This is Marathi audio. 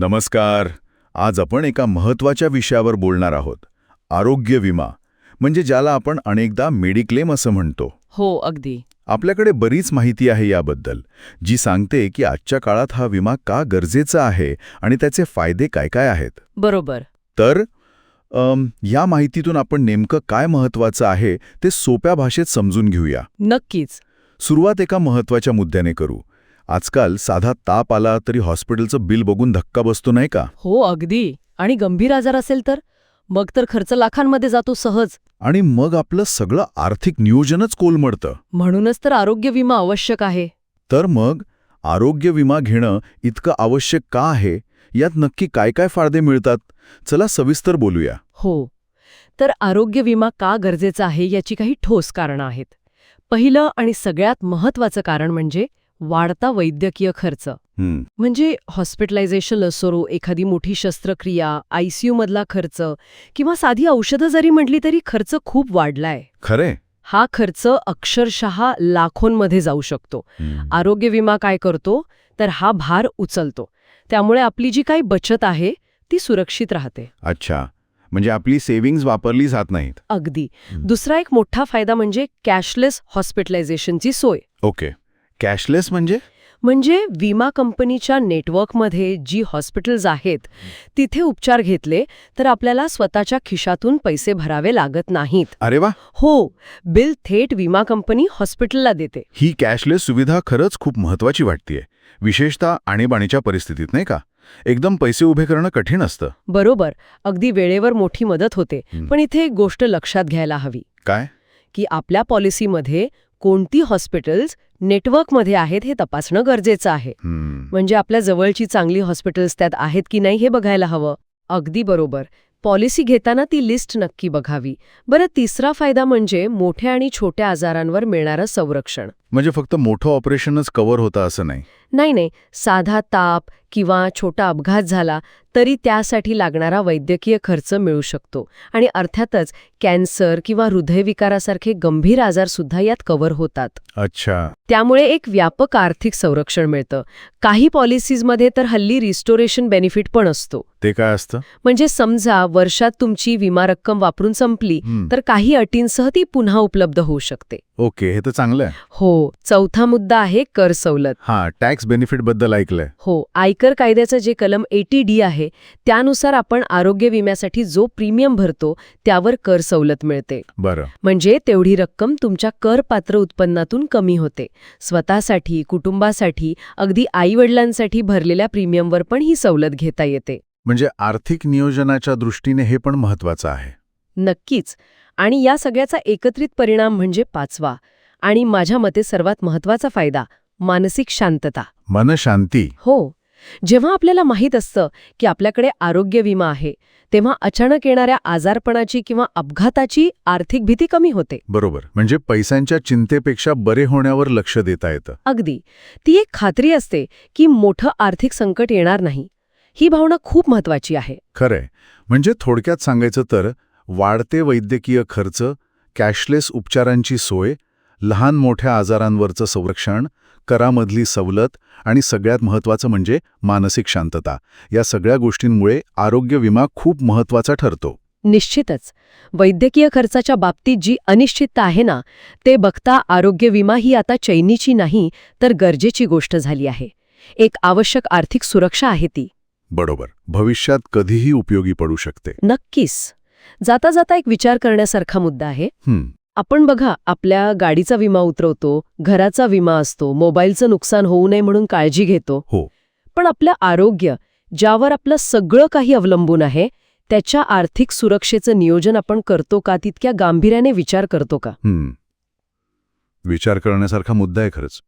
नमस्कार. आज आपण एका महत्त्वाच्या विषयावर बोलणार आहोत. आरोग्य विमा म्हणजे ज्याला आपण अनेकदा मेडिक्लेम असं म्हणतो. हो अगदी. आपल्याकडे बरीच माहिती आहे याबद्दल जी सांगते की आजच्या काळात हा विमा का गरजेचा आहे आणि त्याचे फायदे काय काय आहेत. बरोबर. तर अम, या माहितीतून आपण नेमकं काय महत्वाचं आहे ते सोप्या भाषेत समजून घेऊया. नक्कीच. सुरुवात एका महत्त्वाच्या मुद्द्याने करू. आजकाल साधा ताप आला तरी हॉस्पिटलचं बिल बघून धक्का बसतो नाही का? हो अगदी. आणि गंभीर आजार असेल तर? मग तर खर्च लाखांमध्ये जातो सहज. आणि मग आपलं सगळं आर्थिक नियोजनच कोलमडतं. म्हणूनच तर आरोग्य विमा आवश्यक आहे. तर मग आरोग्य विमा घेणं इतकं आवश्यक का आहे? यात नक्की काय काय फायदे मिळतात? चला सविस्तर बोलूया. हो. तर आरोग्य विमा का गरजेचा आहे याची काही ठोस कारणं आहेत. पहिलं आणि सगळ्यात महत्वाचं कारण म्हणजे वाढता वैद्यकीय खर्च. म्हणजे हॉस्पिटलायझेशन असो एखादी मोठी शस्त्रक्रिया आयसीयू मधला खर्च किंवा साधी औषधं जरी म्हटली तरी खर्च खूप वाढलाय. खरे हा खर्च अक्षरशः लाखोंमध्ये जाऊ शकतो. आरोग्य विमा काय करतो? तर हा भार उचलतो. त्यामुळे आपली जी काही बचत आहे ती सुरक्षित राहते. अच्छा. म्हणजे आपली सेव्हिंग्ज वापरली जात नाहीत. अगदी. दुसरा एक मोठा फायदा म्हणजे कॅशलेस हॉस्पिटलायझेशनची सोय. ओके. कॅशलेस म्हणजे? म्हणजे विमा कंपनीच्या नेटवर्कमध्ये जी हॉस्पिटल्स आहेत तिथे उपचार घेतले तर आपल्याला स्वतःच्या खिशातून पैसे भरावे लागत नाहीत. अरे वा! हो बिल थेट विमा कंपनी हॉस्पिटलला देते. ही कॅशलेस सुविधा खरंच खूप महत्वाची वाटतेय विशेषतः आणीबाणीच्या परिस्थितीत नाही का? एकदम पैसे उभे करणं कठीण असतं. बरोबर अगदी वेळेवर मोठी मदत होते. पण इथे एक गोष्ट लक्षात घ्यायला हवी. काय? की आपल्या पॉलिसीमध्ये कोणती हॉस्पिटल्स नेटवर्कमध्ये आहेत हे तपासणं गरजेचं आहे. म्हणजे आपल्या जवळची चांगली हॉस्पिटल्स त्यात आहेत की नाही हे बघायला हवं. अगदी बरोबर. पॉलिसी घेताना ती लिस्ट नक्की बघावी. बरं तिसरा फायदा म्हणजे मोठ्या आणि छोट्या आजारांवर मिळणारं संरक्षण. म्हणजे फक्त मोठं ऑपरेशनच कव्हर होतं असं नाही. नाही नाही साधा ताप किंवा छोटा अपघात झाला तरी त्यासाठी लागणारा वैद्यकीय खर्च मिळू शकतो. आणि अर्थातच कॅन्सर किंवा हृदयविकारासारखे गंभीर आजारसुद्धा यात कव्हर होतात. अच्छा. त्यामुळे एक व्यापक आर्थिक संरक्षण मिळतं. काही पॉलिसीजमध्ये तर हल्ली रिस्टोरेशन बेनिफिट पण असतो. ते काय असतं? म्हणजे समजा वर्षात तुमची विमा रक्कम वापरून संपली तर काही अटींसह ती पुन्हा उपलब्ध होऊ शकते. ओके हे तर चांगलं आहे. हो चौथा मुद्दा आहे कर सवलत. हा टॅक्स बेनिफिटबद्दल ऐकलंय. हो आयकर कायद्याचं जे कलम एटी डी आहे त्यानुसार आपण आरोग्य विम्यासाठी जो प्रीमियम भरतो त्यावर कर सवलत मिळते. बरं. म्हणजे तेवढी रक्कम तुमच्या करपात्र उत्पन्नातून कमी होते. स्वतःसाठी कुटुंबासाठी अगदी आईवडिलांसाठी भरलेल्या प्रीमियमवर पण ही सवलत घेता येते. म्हणजे आर्थिक नियोजनाच्या दृष्टीने हे पण महत्वाचं आहे. नक्कीच. आणि या सगळ्याचा एकत्रित परिणाम म्हणजे पाचवा आणि माझ्या मते सर्वात महत्त्वाचा फायदा मानसिक शांतता. मनशांती हो. जेव्हा आपल्याला माहीत असतं की आपल्याकडे आरोग्य विमा आहे तेव्हा अचानक येणाऱ्या आजारपणाची किंवा अपघाताची आर्थिक भीती कमी होते. बरोबर. म्हणजे पैशांच्या चिंतेपेक्षा बरे होण्यावर लक्ष देता येतं. अगदी. ती एक खात्री असते की मोठं आर्थिक संकट येणार नाही. ही भावना खूप महत्वाची आहे. खरंय. म्हणजे थोडक्यात सांगायचं तर वाढते वैद्यकीय खर्च कॅशलेस उपचारांची सोय लहान मोठ्या आजारांवरचं संरक्षण करामधली सवलत आणि सगळ्यात महत्त्वाचं म्हणजे मानसिक शांतता. या सगळ्या गोष्टींमुळे आरोग्य विमा खूप महत्त्वाचा ठरतो. निश्चितच. वैद्यकीय खर्चाच्या बाबतीत जी अनिश्चितता आहे ना ते बघता आरोग्य विमा ही आता चैनीची नाही तर गरजेची गोष्ट झाली आहे. एक आवश्यक आर्थिक सुरक्षा आहे ती. बरोबर. भविष्यात कधीही उपयोगी पडू शकते. नक्कीच. जाता जाता एक विचार करण्यासारखा मुद्दा आहे. आपण बघा आपल्या गाडीचा विमा उतरवतो घराचा विमा असतो मोबाईलचं नुकसान होऊ नये म्हणून काळजी घेतो. हो. पण आपलं आरोग्य ज्यावर आपलं सगळं काही अवलंबून आहे त्याच्या आर्थिक सुरक्षेचं नियोजन आपण करतो का तितक्या गांभीर्याने विचार करतो का. विचार करण्यासारखा मुद्दा आहे खरंच.